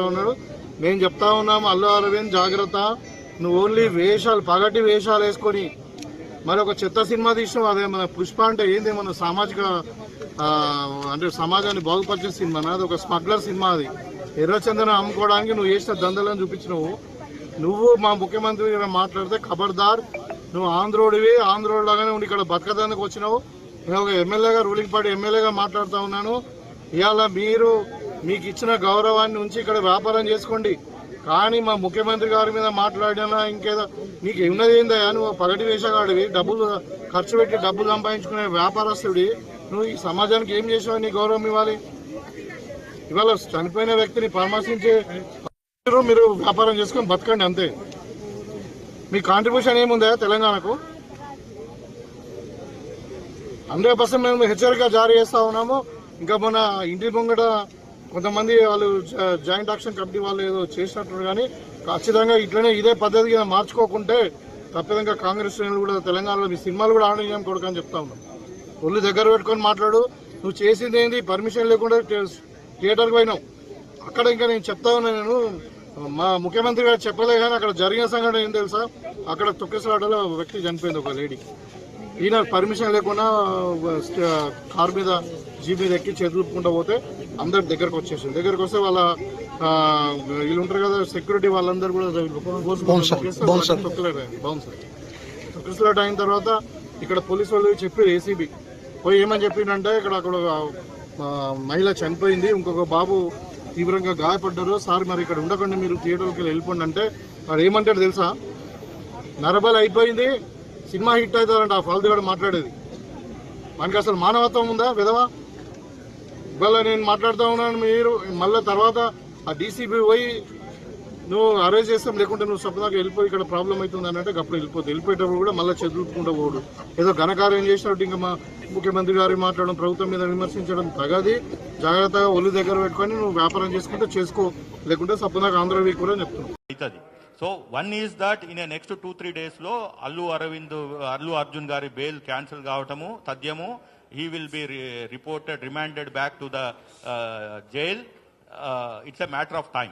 ఉన్నాడు. మేము చెప్తా ఉన్నాము అల్లు అరవింద్ జాగ్రత్త. నువ్వు ఓన్లీ వేషాలు పగటి వేషాలు వేసుకొని మరి ఒక చెత్త సినిమా తీసినావు అదే మన పుష్ప అంటే ఏంది? మన సామాజిక అంటే సమాజాన్ని బాగుపరిచే సినిమా అది ఒక స్మగ్లర్ సినిమా అది. ఎర్రచందనం అమ్ముకోవడానికి నువ్వు చేసిన దందలను చూపించినావు. నువ్వు మా ముఖ్యమంత్రి మాట్లాడితే ఖబర్దార్ నువ్వు ఆంధ్రోడివి ఆంధ్రోడ్ లాగానే ఉండి ఇక్కడ బతకదానికి వచ్చినావు. నేను ఒక ఎమ్మెల్యేగా రూలింగ్ పార్టీ ఎమ్మెల్యేగా మాట్లాడుతూ ఉన్నాను. ఇవాళ మీరు మీకు ఇచ్చిన గౌరవాన్ని ఉంచి ఇక్కడ వ్యాపారం చేసుకోండి. కానీ మా ముఖ్యమంత్రి గారి మీద మాట్లాడినా ఇంకేదో నీకు ఉన్నది ఏందయ్యా నువ్వు పగటి వేషగాడివి డబ్బులు ఖర్చు పెట్టి డబ్బులు సంపాదించుకునే వ్యాపారస్తుడి నువ్వు ఈ సమాజానికి ఏం చేసావు? నీ గౌరవం ఇవ్వాలి. ఇవాళ చనిపోయిన వ్యక్తిని పరామర్శించే మీరు వ్యాపారం చేసుకొని బతకండి అంతే. మీ కాంట్రిబ్యూషన్ ఏముందా తెలంగాణకు? హండ్రెడ్ పర్సెంట్ మేము హెచ్చరిక జారీ చేస్తా ఉన్నాము. ఇంకా మన ఇంటి ముంగట కొంతమంది వాళ్ళు జాయింట్ యాక్షన్ కమిటీ వాళ్ళు ఏదో చేసినట్టు కానీ ఖచ్చితంగా ఇట్లనే ఇదే పద్ధతిగా మార్చుకోకుంటే తప్పేదంగా కాంగ్రెస్ శ్రేణులు కూడా తెలంగాణలో మీ సినిమాలు కూడా ఆడడం కొడుకు అని చెప్తా ఉన్నాం. ఒళ్ళు దగ్గర పెట్టుకొని మాట్లాడు. నువ్వు చేసింది ఏంది? పర్మిషన్ లేకుండా థియేటర్కి పోయినావు. అక్కడ ఇంకా నేను చెప్తా ఉన్నా నేను. మా ముఖ్యమంత్రి గారు చెప్పలే కానీ అక్కడ జరిగిన సంఘటన ఏం తెలుసా? అక్కడ తొక్కిసలాటలో వ్యక్తి చనిపోయింది ఒక లేడీ ఈయన పర్మిషన్ లేకుండా కార్ మీద జీప్ మీద ఎక్కి చేతులుపుకుంటూ పోతే అందరు దగ్గరకు వచ్చేసారు దగ్గరకు వస్తే వాళ్ళ వీళ్ళు ఉంటారు కదా సెక్యూరిటీ వాళ్ళందరూ కూడా బౌన్సర్ తొక్కిసలాట అయిన తర్వాత ఇక్కడ పోలీసు వాళ్ళు చెప్పారు ఏసీబీ పోయి ఏమని చెప్పిండంటే ఇక్కడ అక్కడ మహిళ చనిపోయింది ఇంకొక బాబు తీవ్రంగా గాయపడ్డారు. సార్ మరి ఇక్కడ ఉండకండి మీరు థియేటర్కి వెళ్ళి వెళ్ళిపోండి అంటే వాడు ఏమంటాడు తెలుసా? నరబలి అయిపోయింది సినిమా హిట్ అవుతారంట ఆ ఫల్దిగాడు మాట్లాడేది. మనకి అసలు మానవత్వం ఉందా విధవా? ఇవాళ నేను మాట్లాడుతూ ఉన్నాను మీరు మళ్ళీ తర్వాత ఆ డీసీబీ పోయి నువ్వు అరేంజ్ చేస్తాం లేకుంటే నువ్వు స్వప్నాకి వెళ్ళిపోయి ఇక్కడ ప్రాబ్లం అవుతుంది అని అంటే అప్పుడు వెళ్ళిపోతుంది వెళ్ళిపోయేటప్పుడు కూడా మళ్ళీ చదువుకుంటూ పోడు. ఏదో ఘనకార్యం చేసినట్టు ఇంకా మా ముఖ్యమంత్రి గారి మాట్లాడడం ప్రభుత్వం మీద విమర్శించడం తగది. జాగ్రత్తగా ఒళ్ళు దగ్గర పెట్టుకొని నువ్వు వ్యాపారం చేసుకుంటే చేసుకో. లేకుంటే సప్నాకి ఆంధ్ర వీక్ కూడా చెప్తున్నావు అవుతుంది. So one is that in next two three డేస్లో అల్లు అరవింద్ అల్లు అర్జున్ గారి బెయిల్ క్యాన్సిల్ కావటము తథ్యము he will be reported remanded back to the jail. It's a matter of time